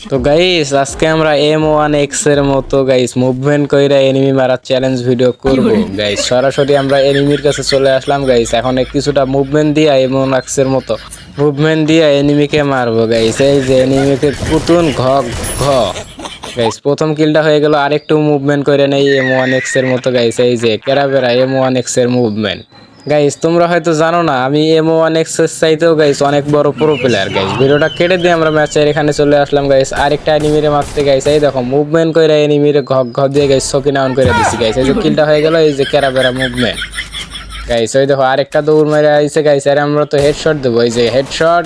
তো গাইস আজকে আমরা এম ওয়ান এক্সের মতো গাইস মুভমেন্ট কইরা এনিমি মারার চ্যালেঞ্জ ভিডিও করব। গাইস সরাসরি আমরা এনিমির কাছে চলে আসলাম গাইস এখন কিছুটা মুভমেন্ট দিয়া এম ওয়ান এক্সের মতো মুভমেন্ট দিয়া এনিমিকে মারবো গাইস এই যে এনিমিকে পুতুন ঘ ঘ। গাইস প্রথম কিলটা হয়ে গেল আরেকটু মুভমেন্ট করে নেই এম ওয়ান এক্সের মতো গাইস এই যে কেরাবেরা এম ওয়ান এক্সের মুভমেন্ট গাইস তোমরা হয়তো জানো না, আমি এম ওয়ান এক্সের চাইতেও গাইস অনেক বড় প্রো প্লেয়ার গাইস ভিডিওটা কেটে দিয়ে আমরা ম্যাচের এখানে চলে আসলাম গাইস আরেকটা এনিমিরে মারতে গাইস এই দেখো মুভমেন্ট করে এনিমিরে ঘ ঘ দিয়ে গাইস সকিন আউন করে দিছি গাইস এই যে কিলটা হয়ে গেল, এই যে কেরাবেরা মুভমেন্ট গাইস ওই দেখো, আরেকটা দৌড় মেরে আইছে গাইস আর আমরা তো হেডশট দেবো। এই যে হেডশট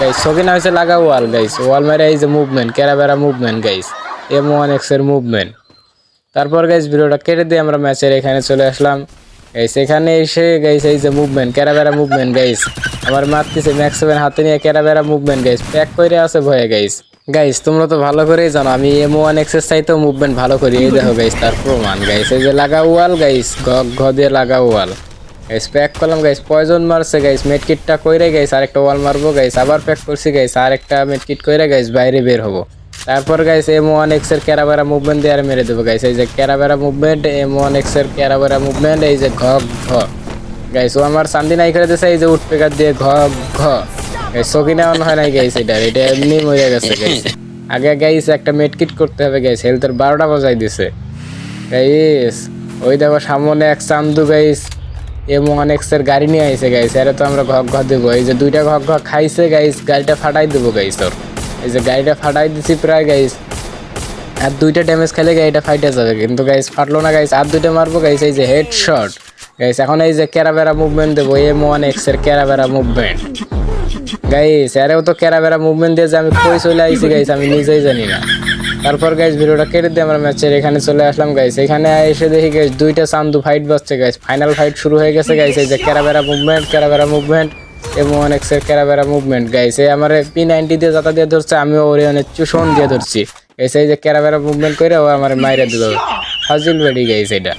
গাইস সকিনা হয়েছে লাগা ওয়াল গাইস ওয়াল মেরে এই যে মুভমেন্ট কেরাবেরা মুভমেন্ট গাইস এম ওয়ান এক্সের মুভমেন্ট তারপর গাইস ভিডিওটা কেটে দিয়ে আমরা ম্যাচের এখানে চলে আসলাম। গাইস এখানে এসে গাইস এই যে মুভমেন্ট ক্যারাবেরা মুভমেন্ট গাইস আমার মারতেছে ম্যাক্স সেভেন হাতে নিয়ে ক্যারাবেরা মুভমেন্ট গাইস প্যাক করে আছে ভয়ে গাইস গাইস তোমরা তো ভালো করেই জানো, আমি এম ওয়ান এক্সারসাইজেও মুভমেন্ট ভালো করি, এই দেখো গাইস তার প্রমাণ। গাইস এই যে লাগা ওয়াল গাইস ঘ ঘ দিয়ে লাগা ওয়াল। গাইস প্যাক করলাম গাইস পয়জন মারছে গাইস মেডকিটটা কইরে গাইস আরেকটা ওয়াল মারবো গাইস আবার প্যাক করছি গাইস আরেকটা মেডকিট কইরে গাইস বাইরে বের হব। তারপর গাইস এম ওয়ান এক্সের ক্যারাবেরা মুভমেন্ট দিয়ে আর মেরে দেবো গাইস এই যে ক্যারাবেরা মুভমেন্ট এম ওয়ান এক্সের ক্যারাবেরা মুভমেন্ট এই যে ঘ ঘ। গাইস ও আমার চান্দি নাই করে দিছে, এই যে উঠ পেকার দিয়ে ঘ ঘ। গাইস অন হয় নাই গাইস এটা এটা এমনি মরে গেছে গাইস আগে গাইস একটা মেডকিট করতে হবে গাইস হেলথের বারোটা বাজাই দিছে। গাইস ওই দেখো সামনে এক চান্দু গাইস এম ওয়ান এক্সের গাড়ি নিয়ে আইছে গাইস এর তো আমরা ঘ ঘ দেবো। এই যে দুইটা ঘ ঘ খাইছে গাইস গাড়িটা ফাটাই দেবো গাইস ওর এই যে গাড়িটা ফাটাই দিছি প্রায় গাইস আর দুইটা ড্যামেজ খেলে গাড়িটা ফাইটে যাবে। কিন্তু গাইস ফাটলো না গাইস আর দুইটা মারবো গাইস এই যে হেডশট গাইস এখন এই যে ক্যারাবেরা মুভমেন্ট দেবো এম ওয়ান এক্সের ক্যারাবেরা মুভমেন্ট গাইস আরেও তো ক্যারাবেরা মুভমেন্ট দিয়ে যে আমি কই চলে আইছি গাইস আমি নিজেই জানি না। তারপর গাইস ভিডিওটা কেটে দিয়ে আমরা ম্যাচের এখানে চলে আসলাম গাইস এখানে এসে দেখি গাইস দুইটা চান্দু ফাইট বাজছে গাইস ফাইনাল ফাইট শুরু হয়ে গেছে গাইস এই যে ক্যারাবেরা মুভমেন্ট ক্যারাবেরা মুভমেন্ট এম অনেক এক্সের ক্যারাবেরা মুভমেন্ট গাইছে আমার পি নাইনটি দিয়ে যাতা দিয়ে ধরছে, আমিও অনেক চুষণ দিয়ে ধরছি। এসে যে ক্যারাবেরা মুভমেন্ট করে ও আমার মাইরে দিল। ফাজিল বেডি গাইছে এটা